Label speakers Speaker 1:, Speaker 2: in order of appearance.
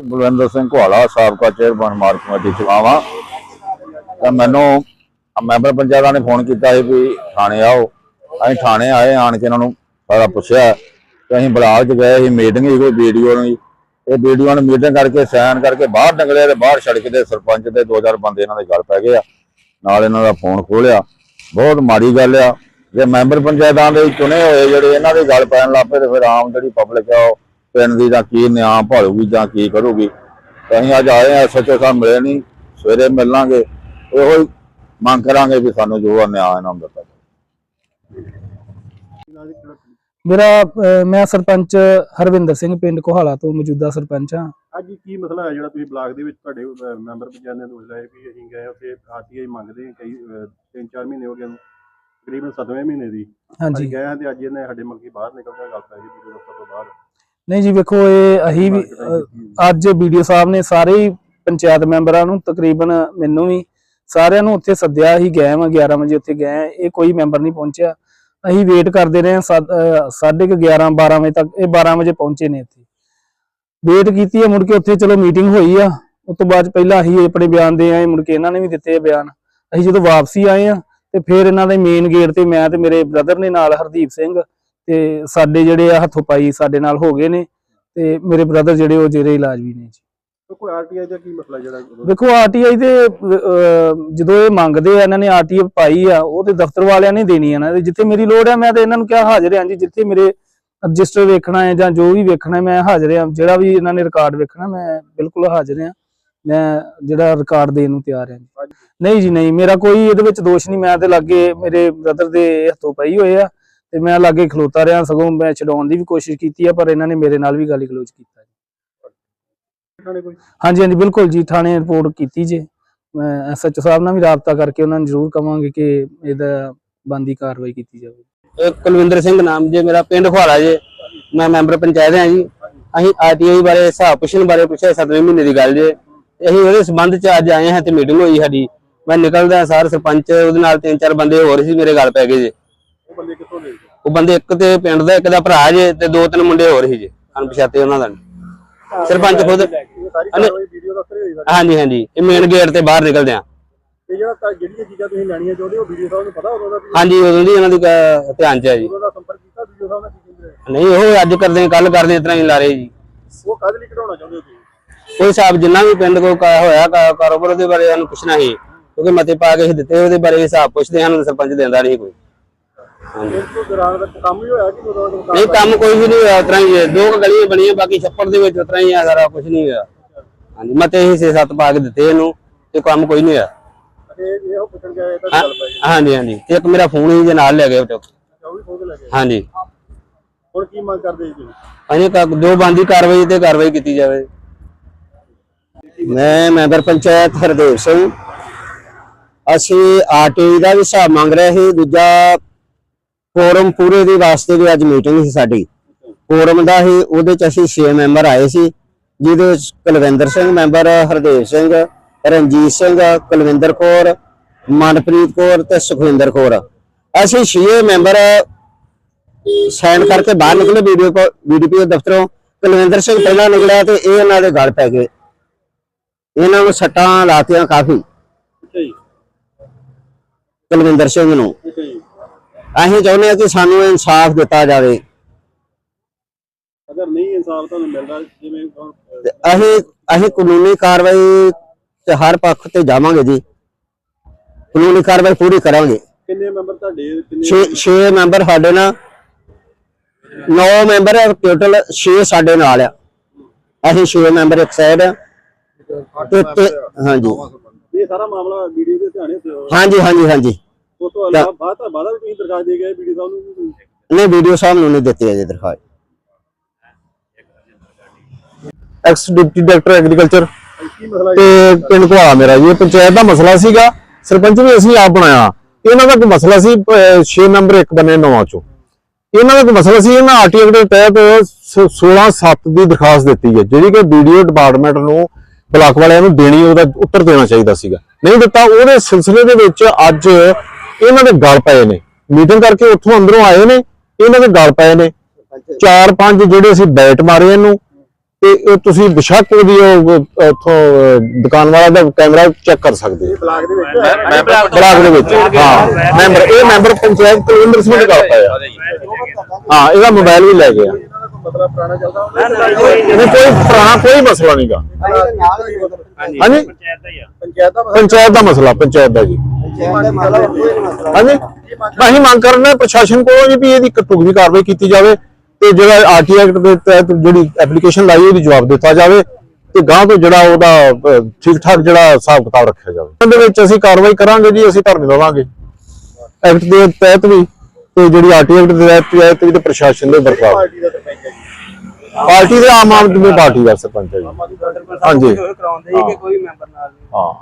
Speaker 1: ਬਲਵਿੰਦਰ ਸਿੰਘ ਘੁਆਲਾ, ਸਾਬਕਾ chairman market committee ਚੁਣਾਵਾ ਤਾਂ ਮੈਨੂੰ ਮੈਂਬਰ ਪੰਚਾਇਤਾਂ ਨੇ ਫੋਨ ਕੀਤਾ ਸੀ ਵੀ ਥਾਣੇ ਆਓ। ਅਸੀਂ ਥਾਣੇ ਆਏ, ਆਣ ਕੇ ਇਹਨਾਂ ਨੂੰ ਸਾਰਾ ਪੁੱਛਿਆ। ਤੇ ਅਸੀਂ ਬਲਾਕ ਚ ਗਏ ਸੀ ਮੀਟਿੰਗ ਸੀ ਕੋਈ ਵੀਡੀਓ ਨੂੰ ਇਹ ਵੀਡੀਓ ਨੂੰ ਮੀਟਿੰਗ ਕਰਕੇ ਸਾਈਨ ਕਰਕੇ ਬਾਹਰ ਨਿਕਲੇ ਤੇ ਬਾਹਰ ਸੜਕ ਦੇ ਸਰਪੰਚ ਦੇ 2000 ਬੰਦੇ ਇਹਨਾਂ ਦੇ ਗੱਲ ਪੈ ਗਏ ਆ। ਨਾਲ ਇਹਨਾਂ ਦਾ ਫੋਨ ਖੋਲਿਆ। ਬਹੁਤ ਮਾੜੀ ਗੱਲ ਆ। ਜੇ ਮੈਂਬਰ ਪੰਚਾਇਤਾਂ ਦੇ ਚੁਣੇ ਹੋਏ ਜਿਹੜੇ ਇਹਨਾਂ ਦੇ ਗੱਲ ਪੈਣ ਲੱਗ ਪਏ ਤੇ ਫਿਰ ਆਮ ਜਿਹੜੀ ਪਬਲਿਕ ਆ ਉਹ ਪਿੰਡ ਦੀ ਜਾਂ ਕੀ ਨਿਆਂ ਭਾਲੂਗੀ ਜਾਂ ਕੀ ਕਰੂਗੀ। ਤੇ ਅਸੀਂ ਅੱਜ ਆਏ ਆ ਸੱਚੋ ਸਾਹਿਬ ਮਿਲੇ ਨਹੀਂ ਸਵੇਰੇ ਮਿਲਾਂਗੇ। ਇਹੋ ਹੀ ਮੰਗ ਕਰਾਂਗੇ ਵੀ ਸਾਨੂੰ ਜੋ ਨਿਆਂ ਇਹਨਾਂ ਨੂੰ ਦਿੱਤਾ
Speaker 2: ਮੇਰਾ ਮੈਂ ਸਰਪੰਚ ਹਰਵਿੰਦਰ ਸਿੰਘ ਪਿੰਡ ਕੋਹਾਲਾ ਤੋਂ ਮੌਜੂਦਾ ਸਰਪੰਚ ਹਾਂ।
Speaker 3: ਅੱਜ ਕੀ ਮਸਲਾ ਹੈ ਜਿਹੜਾ ਤੁਸੀਂ ਬਲਾਕ ਦੇ ਵਿੱਚ ਤੁਹਾਡੇ ਮੈਂਬਰ ਪੰਚਾਇਤ ਨੇ ਦੋਸ਼ ਲਾਏ ਵੀ ਅਸੀਂ ਗਏ ਉੱਥੇ ਆਰਟੀਆਈ ਮੰਗਦੇ ਹਾਂ ਕਈ ਅਹ, ਤਿੰਨ ਚਾਰ ਮਹੀਨੇ ਹੋ ਗਏ ਨੂੰ ਤਕਰੀਬਨ 7ਵੇਂ ਮਹੀਨੇ ਦੀ।
Speaker 2: ਹਾਂਜੀ।
Speaker 3: ਅਸੀਂ ਗਏ ਹਾਂ ਤੇ ਅੱਜ ਇਹਨੇ ਸਾਡੇ ਮਲਕੀ ਬਾਹਰ ਨਿਕਲਦਾ ਗੱਲ ਪੈ ਗਈ ਵੀਡੀਓ ਦਫ਼ਤਰ ਤੋਂ ਬਾਹਰ।
Speaker 2: ਨਹੀਂ ਜੀ ਵੇਖੋ ਇਹ ਅਹੀ ਵੀ ਅੱਜ ਵੀਡੀਓ ਸਾਹਿਬ ਨੇ ਸਾਰੇ ਹੀ ਪੰਚਾਇਤ ਮੈਂਬਰਾਂ ਨੂੰ ਤਕਰੀਬਨ ਮੈਨੂੰ ਵੀ ਸਾਰਿਆਂ ਨੂੰ ਉੱਥੇ ਸੱਦਿਆ ਹੀ ਗਏ ਮੈਂ 11 ਵਜੇ ਉੱਥੇ ਗਏ। ਇਹ ਕੋਈ ਮੈਂਬਰ ਨਹੀਂ ਪਹੁੰਚਿਆ। ਅਸੀਂ ਵੇਟ ਕਰਦੇ ਰਹੇ ਹਾਂ ਸੱਦ- ਅਹ, ਸਾਢੇ ਕੁ 11 12 ਵਜੇ ਤੱਕ ਇਹ 12 ਵਜੇ ਪਹੁੰਚੇ ਨੇ ਇੱਥੇ। ਵੇਟ ਕੀਤੀ ਹੈ ਮੁੜ ਕੇ ਉੱਥੇ ਚਲੋ ਮੀਟਿੰਗ ਹੋਈ ਆ ਉਸ ਤੋਂ ਬਾਅਦ ਪਹਿਲਾਂ ਅਸੀਂ ਆਪਣੇ ਬਿਆਨ ਦੇ ਆਏ ਮੁੜ ਕੇ ਇਹਨਾਂ ਨੇ ਵੀ ਦਿੱਤੇ ਆ ਬਿਆਨ। ਅਸੀਂ ਜਦੋਂ ਵਾਪਸੀ ਆਏ ਆ ਤੇ ਫਿਰ ਇਹਨਾਂ ਦੇ ਮੇਨ ਗੇਟ ਤੇ ਮੈਂ ਤੇ ਮੇਰੇ ਬ੍ਰਦਰ ਨੇ ਨਾਲ ਹਰਦੀਪ ਸਿੰਘ ਤੇ ਸਾਡੇ ਜਿਹੜੇ ਆ ਹੱਥੋਂ ਪਾਈ ਸਾਡੇ ਨਾਲ ਹੋ ਗਏ ਨੇ ਤੇ ਮੇਰੇ ਬ੍ਰਦਰ ਜਿਹੜੇ ਉਹ ਜਿਹੜੇ ਇਲਾਜ ਵੀ ਨੇ ਜੀ।
Speaker 3: ਕੋਈ ਆਰਟੀਆਈ ਦਾ ਕੀ ਮਸਲਾ ਜਿਹੜਾ
Speaker 2: ਵੇਖੋ ਆਰਟੀਆਈ ਦੇ ਜਦੋਂ ਇਹ ਮੰਗਦੇ ਆ ਇਹਨਾਂ ਨੇ ਆਰਟੀਆਈ ਪਾਈ ਆ ਉਹ ਤੇ ਦਫ਼ਤਰ ਵਾਲਿਆਂ ਨੇ ਦੇਣੀ ਆ ਨਾ ਜਿੱਥੇ ਮੇਰੀ ਲੋੜ ਆ ਮੈਂ ਤੇ ਇਹਨਾਂ ਨੂੰ ਕਿਹਾ ਹਾਜ਼ਰ ਹਾਂ ਜੀ ਜਿੱਥੇ ਮੇਰੇ ਰਜਿਸਟਰ ਵੇਖਣਾ ਹੈ ਜਾਂ ਜੋ ਵੀ ਵੇਖਣਾ ਮੈਂ ਹਾਜ਼ਰ ਹਾਂ ਜਿਹੜਾ ਵੀ ਇਹਨਾਂ ਨੇ ਰਿਕਾਰਡ ਵੇਖਣਾ ਮੈਂ ਬਿਲਕੁਲ ਹਾਜ਼ਰ ਹਾਂ ਮੈਂ ਜਿਹੜਾ ਰਿਕਾਰਡ ਦੇਣ ਨੂੰ ਤਿਆਰ ਹਾਂ ਨਹੀਂ ਜੀ ਨਹੀਂ ਮੇਰਾ ਕੋਈ ਇਹਦੇ ਵਿੱਚ ਦੋਸ਼ ਨਹੀਂ ਮੈਂ ਤੇ ਲਾਗੇ ਮੇਰੇ ਬ੍ਰਦਰ ਦੇ ਹੱਥੋਂ ਪਈ ਹੋਏ ਆ। ਤੇ ਮੈਂ ਲਾਗੇ ਖਲੋਤਾ ਰਿਹਾ ਸਗੋਂ ਮੈਂ ਛਡਾਉਣ ਦੀ ਵੀ ਕੋਸ਼ਿਸ਼ ਕੀਤੀ ਆ ਪਰ ਇਹਨਾਂ ਨੇ ਮੇਰੇ ਨਾਲ ਵੀ ਗਾਲੀ ਗਲੋਚ ਕੀਤਾ
Speaker 3: ਥਾਣੇ ਕੋਈ?
Speaker 2: ਹਾਂਜੀ ਹਾਂਜੀ ਬਿਲਕੁਲ ਜੀ ਥਾਣੇ ਰਿਪੋਰਟ ਕੀਤੀ ਜੇ। ਮੈਂ ਐਸਐਚਓ ਸਾਹਿਬ ਨਾਲ ਵੀ ਰਾਬਤਾ ਕਰਕੇ ਉਹਨਾਂ ਨੂੰ ਜ਼ਰੂਰ ਕਵਾਂਗੇ ਕਿ ਇਹਦਾ ਬੰਦੀ ਕਾਰਵਾਈ ਕੀਤੀ ਜਾਵੇ।
Speaker 4: ਕੁਲਵਿੰਦਰ ਸਿੰਘ ਨਾਮ ਜੇ ਮੇਰਾ ਪਿੰਡ ਖਵਾਲਾ ਜੇ। ਮੈਂ ਮੈਂਬਰ ਪੰਚਾਇਤ ਹਾਂ ਜੀ। ਅਸੀਂ ਆਰਟੀਆਈ ਬਾਰੇ ਹਿਸਾਬ ਪੁੱਛਣ ਬਾਰੇ ਪੁੱਛਿਆ 7ਵੇਂ ਮਹੀਨੇ ਦੀ ਗੱਲ ਜੇ। ਅਸੀਂ ਉਹਦੇ ਸੰਬੰਧ ਚ ਅੱਜ ਆਏ ਹਾਂ ਤੇ ਮੀਟਿੰਗ ਹੋਈ ਸਾਡੀ। ਮੈਂ ਨਿਕਲਦਾ ਸਾਰ ਸਰਪੰਚ ਉਹਦੇ ਨਾਲ ਤਿੰਨ ਚਾਰ ਬੰਦੇ ਹੋਰ ਸੀ ਮੇਰੇ ਗੱਲ ਪੈ ਗਏ ਜੇ।
Speaker 3: ਬੰਦੇ ਕਿੱਥੋਂ ਦੇ
Speaker 4: ਉਹ ਬੰਦੇ ਇੱਕ ਤੇ ਪਿੰਡ ਦਾ ਇੱਕ ਦਾ ਭਰਾ ਜੇ ਤੇ ਦੋ ਤਿੰਨ ਮੁੰਡੇ ਹੋਰ ਸੀ ਜੇ ਅਣਪਛਾਤੇ ਉਹਨਾਂ ਦਾ। ਸਰਪੰਚ ਖੁਦ
Speaker 3: ਹੀ
Speaker 4: ਹਾਂਜੀ ਹਾਂਜੀ। ਇਹ ਮੇਨ ਗੇਟ ਤੇ ਬਾਹਰ ਨਿਕਲਦੇ ਆ।
Speaker 3: ਤੇ ਜਿਹੜਾ ਜਿਹੜੀਆਂ ਚੀਜ਼ਾਂ ਤੁਸੀਂ ਲੈਣੀਆਂ ਚਾਹੁੰਦੇ ਹੋ ਵੀਡੀਓ ਸਾਹਿਬ ਨੂੰ ਪਤਾ ਉਦੋਂ ਦਾ ਵੀ
Speaker 4: ਹਾਂਜੀ ਉਦੋਂ ਦੀ ਇਹਨਾਂ ਦੀ ਕ- ਧਿਆਨ ਚ ਹੈ ਜੀ।
Speaker 3: ਉਦੋਂ ਦਾ ਸੰਪਰਕ ਕੀਤਾ ਵੀਡੀਓ ਸਾਹਿਬ ਨਾਲ ਕੀ ਕਹਿੰਦੇ ਆ?
Speaker 4: ਨਹੀਂ ਉਹ ਅੱਜ ਕਰਦੇ ਕੱਲ ਕਰਦੇ ਤਰ੍ਹਾਂ ਹੀ ਲਾ ਰਹੇ ਜੀ।
Speaker 3: ਉਹ ਕਦ ਲਈ ਕਢਾਉਣਾ ਚਾਹੁੰਦੇ ਹੋ ਤੁਸੀਂ?
Speaker 4: ਕੋਈ ਹਿਸਾਬ ਜਿੰਨਾ ਵੀ ਪਿੰਡ ਕੋ ਹੋਇਆ ਕਾਰੋਬਾਰ ਦੇ ਬਾਰੇ ਸਾਨੂੰ ਪੁੱਛਣਾ ਸੀ ਕਿਉਂਕਿ ਮਤੇ ਪਾ ਕੇ ਦਿੱਤੇ ਉਹਦੇ ਬਾਰੇ ਹਿਸਾਬ ਪੁੱਛਦੇ ਹਨ ਸਰਪੰਚ ਦਿੰਦਾ ਨਹੀਂ ਕੋਈ। ਹਾਂਜੀ।
Speaker 3: ਦੌਰਾਨ ਦਾ ਕੰਮ ਹੀ ਹੋਇਆ ਕਿ ਉਦੋਂ ਦਾ
Speaker 4: ਨਹੀਂ ਕੰਮ ਕੋਈ ਵੀ ਨਹੀਂ ਹੋਇਆ ਉਤਰਾ ਹੀ ਹੈ। ਦੋ ਕੁ ਗਲੀਆਂ ਬਣੀਆਂ ਬਾਕੀ ਛੱਪੜ ਦੇ ਵਿੱਚ ਉਤਰਾ ਹੀ ਆ ਸਾਰਾ ਕੁਝ ਨਹੀਂ ਹੋਇਆ। ਹਾਂਜੀ ਮਤੇ ਹੀ 6-7 ਪਾ ਕੇ ਦਿੱਤੇ ਇਹਨੂੰ ਤੇ ਕੰਮ ਕੋਈ ਨਹੀਂ ਹੋਇਆ।
Speaker 3: ਤੇ ਇਹੋ ਪੁੱਛਣ ਗਏ ਤਾਂ ਗੱਲ ਪਈ
Speaker 4: ਹਾਂਜੀ ਹਾਂਜੀ। ਤੇ ਇੱਕ ਮੇਰਾ ਫੋਨ ਹੀ ਜੇ ਨਾਲ ਲੈ ਗਏ ਉਹ
Speaker 3: ਉਹ ਵੀ ਖੋਦ ਲੱਗੇ
Speaker 4: ਹਾਂਜੀ।
Speaker 3: ਹੁਣ ਕੀ ਮੰਗ ਕਰਦੇ ਜੀ? ਤੁਸੀਂ
Speaker 4: ਅਸੀਂ ਕ- ਜੋ ਬੰਦੀ ਕਾਰਵਾਈ ਤੇ ਕਾਰਵਾਈ ਕੀਤੀ ਜਾਵੇ।
Speaker 5: ਮੈਂ ਮੈਂਬਰ ਪੰਚਾਇਤ ਹਰਦੇਵ ਸਿੰਘ। ਅਸੀਂ ਆਰਟੀਆਈ ਦਾ ਵੀ ਹਿਸਾਬ ਮੰਗ ਰਹੇ ਸੀ ਦੂਜਾ ਫੋਰਮ ਪੂਰੇ ਦੇ ਵਾਸਤੇ ਵੀ ਅੱਜ ਮੀਟਿੰਗ ਸੀ ਸਾਡੀ। ਫੋਰਮ ਦਾ ਹੀ ਉਹਦੇ ਚ ਅਸੀਂ 6 ਮੈਂਬਰ ਆਏ ਸੀ ਜਿਹਦੇ ਵਿੱਚ ਕੁਲਵਿੰਦਰ ਸਿੰਘ ਮੈਂਬਰ ਹਰਦੇਵ ਸਿੰਘ ਰਣਜੀਤ ਸਿੰਘ ਕੁਲਵਿੰਦਰ ਕੌਰ ਮਨਪ੍ਰੀਤ ਕੌਰ ਤੇ ਸੁਖਵਿੰਦਰ ਕੌਰ। ਅਸੀਂ 6 ਮੈਂਬਰ ਸਾਈਨ ਕਰਕੇ ਬਾਹਰ ਨਿਕਲੇ ਵੀਡੀਓ ਕੋ ਵੀਡੀਪੀਓ ਦਫ਼ਤਰੋਂ। ਕੁਲਵਿੰਦਰ ਸਿੰਘ ਪਹਿਲਾਂ ਨਿਕਲਿਆ ਤੇ ਇਹ ਇਹਨਾਂ ਦੇ ਗਲ ਪੈ ਗਏ। ਇਹਨਾਂ ਨੂੰ ਸੱਟਾਂ ਲਾਤੀਆਂ ਕਾਫੀ। ਕੁਲਵਿੰਦਰ ਸਿੰਘ ਨੂੰ। ਅਸੀਂ ਚਾਹੁੰਦੇ ਹਾਂ ਕਿ ਸਾਨੂੰ ਇਨਸਾਫ ਦਿੱਤਾ ਜਾਵੇ।
Speaker 3: ਅਗਰ ਨਹੀਂ ਇਨਸਾਫ ਤੁਹਾਨੂੰ ਮਿਲਦਾ ਜਿਵੇਂ
Speaker 5: ਅਸੀਂ ਅਸੀਂ ਕਾਨੂੰਨੀ ਕਾਰਵਾਈ ਤੇ ਹਰ ਪੱਖ ਤੇ ਜਾਵਾਂਗੇ ਜੀ। ਕਾਨੂੰਨੀ ਕਾਰਵਾਈ ਪੂਰੀ ਕਰਾਂਗੇ।
Speaker 3: ਕਿੰਨੇ ਮੈਂਬਰ ਤੁਹਾਡੇ ਕਿੰਨੇ
Speaker 5: 6 6 ਮੈਂਬਰ ਸਾਡੇ ਨਾਲ 9 ਮੈਂਬਰ ਟੋਟਲ 6 ਸਾਡੇ ਨਾਲ ਆ। ਅਸੀਂ 6 ਮੈਂਬਰ ਇੱਕ ਸਾਈਡ ਆ। ਤੇ ਹਾਂਜੀ।
Speaker 3: ਇਹ ਸਾਰਾ ਮਾਮਲਾ ਵੀਡੀਓ ਦੇ ਧਿਆਨੇ
Speaker 5: ਹਾਂਜੀ ਹਾਂਜੀ ਹਾਂਜੀ।
Speaker 3: ਤੋਂ ਇਲਾਵਾ ਬਾਅਦ ਤਾਂ ਬਾਅਦ ਵੀ ਤੁਸੀਂ ਦਰਖਾਸਤ ਦੇ ਗਏ ਵੀਡੀਓ ਸਾਹਿਬ ਨੂੰ
Speaker 5: ਨਹੀਂ ਵੀਡੀਓ ਸਾਹਿਬ ਨੂੰ ਨਹੀਂ ਦਿੱਤੀ ਅਜੇ ਦਰਖਾਸਤ।
Speaker 6: ਐਕਸ ਡਿਪਟੀ ਡਾਇਰੈਕਟਰ ਐਗਰੀਕਲਚਰ ਤੇ ਪਿੰਡ ਘਵਾਲਾ ਮੇਰਾ ਜੀ ਇਹ ਪੰਚਾਇਤ ਦਾ ਮਸਲਾ ਸੀਗਾ। ਸਰਪੰਚ ਵੀ ਅਸੀਂ ਆਪ ਬਣਾਇਆ। ਇਹਨਾਂ ਦਾ ਕੋਈ ਮਸਲਾ ਸੀ 6 ਨੰਬਰ ਇੱਕ ਬਨੇ ਨਵਾਂ ਚੋਂ। ਇਹਨਾਂ ਦਾ ਕੋਈ ਮਸਲਾ ਸੀ ਇਹਨਾਂ ਆਰਟੀਓ ਦੇ ਤਹਿਤ 16 7 ਦੀ ਦਰਖਾਸਤ ਦਿੱਤੀ ਹੈ ਜਿਹੜੀ ਕਿ ਵੀਡੀਓ ਡਿਪਾਰਟਮੈਂਟ ਨੂੰ ਬਲਾਕ ਵਾਲਿਆਂ ਨੂੰ ਦੇਣੀ ਉਹਦਾ ਉੱਤਰ ਦੇਣਾ ਚਾਹੀਦਾ ਸੀਗਾ। ਨਹੀਂ ਦਿੱਤਾ ਉਹਦੇ ਸਿਲਸਿਲੇ ਦੇ ਵਿੱਚ ਅੱਜ ਇਹਨਾਂ ਦੇ ਗਲ ਪਏ ਨੇ। ਮੀਟਿੰਗ ਕਰਕੇ ਉੱਥੋਂ ਅੰਦਰੋਂ ਆਏ ਨੇ ਇਹਨਾਂ ਦੇ ਗਲ ਪਏ ਨੇ। ਚਾਰ ਪੰਜ ਜਿਹੜੇ ਅਸੀਂ ਬੈਟ ਮਾਰੇ ਇਹਨੂੰ ਤੇ ਇਹ ਤੁਸੀਂ ਬਿਸ਼ੱਕ ਉਹਦੀ ਉਹ ਉੱਥੋਂ ਦੁਕਾਨ ਵਾਲਾ ਦਾ ਕੈਮਰਾ ਚੈੱਕ ਕਰ ਸਕਦੇ ਹੋ।
Speaker 3: ਬਲਾਕ ਦੇ ਵਿੱਚ।
Speaker 6: ਬਲਾਕ ਦੇ ਵਿੱਚ ਹਾਂ। ਮੈਂਬਰ ਇਹ ਮੈਂਬਰ ਪੰਚਾਇਤ ਕੁਲਵਿੰਦਰ ਸਿੰਘ ਦਾ ਪਾਇਆ ਹਾਂ ਇਹਦਾ ਮੋਬਾਈਲ ਵੀ ਲੈ ਗਿਆ।
Speaker 3: ਮਤਲਬ ਪੁਰਾਣਾ ਚੱਲਦਾ
Speaker 6: ਨਹੀਂ ਕੋਈ ਪੁਰਾਣਾ ਕੋਈ ਮਸਲਾ ਨਹੀਂਗਾ ਹਾਂਜੀ।
Speaker 3: ਪੰਚਾਇਤ ਦਾ
Speaker 6: ਪੰਚਾਇਤ ਦਾ ਮਸਲਾ ਪੰਚਾਇਤ ਦਾ ਜੀ। ਹਾਂਜੀ। ਅਸੀਂ ਮੰਗ ਕਰਨਾ ਪ੍ਰਸ਼ਾਸਨ ਕੋਲੋਂ ਜੀ ਵੀ ਇਹਦੀ ਕਟੁਕਵੀ ਕਾਰਵਾਈ ਕੀਤੀ ਜਾਵੇ ਤੇ ਜਿਹੜਾ ਆਰਟੀ ਐਕਟ ਦੇ ਤਹਿਤ ਜਿਹੜੀ ਐਪਲੀਕੇਸ਼ਨ ਲਾਈ ਉਹਦੀ ਜਵਾਬ ਦਿੱਤਾ ਜਾਵੇ ਤੇ ਗਾਂ ਤੋਂ ਜਿਹੜਾ ਉਹਦਾ ਠੀਕ ਠਾਕ ਜਿਹੜਾ ਹਿਸਾਬ ਕਿਤਾਬ ਰੱਖਿਆ ਜਾਵੇ। ਉਹਦੇ ਵਿੱਚ ਅਸੀਂ ਕਾਰਵਾਈ ਕਰਾਂਗੇ ਜੀ ਅਸੀਂ ਧਰਨੇ ਦੇਵਾਂਗੇ ਐਕਟ ਦੇ ਤਹਿਤ ਵੀ ਤੇ ਜਿਹੜੀ ਆਰਟੀ ਐਕਟ ਦੇ ਤਹਿਤ ਵੀ ਤੇ ਪ੍ਰਸ਼ਾਸਨ ਦੇ ਬਰਖਲਾਫ ਪਾਰਟੀ ਦਾ ਆਮ ਆਦਮੀ ਪਾਰਟੀ ਦਾ ਸਰਪੰਚ ਹੈ ਜੀ। ਹਾਂਜੀ।
Speaker 4: ਕਰਾਉਂਦੇ ਸੀ ਕਿ ਕੋਈ ਮੈਂਬਰ ਨਾਲ
Speaker 6: ਹਾਂ।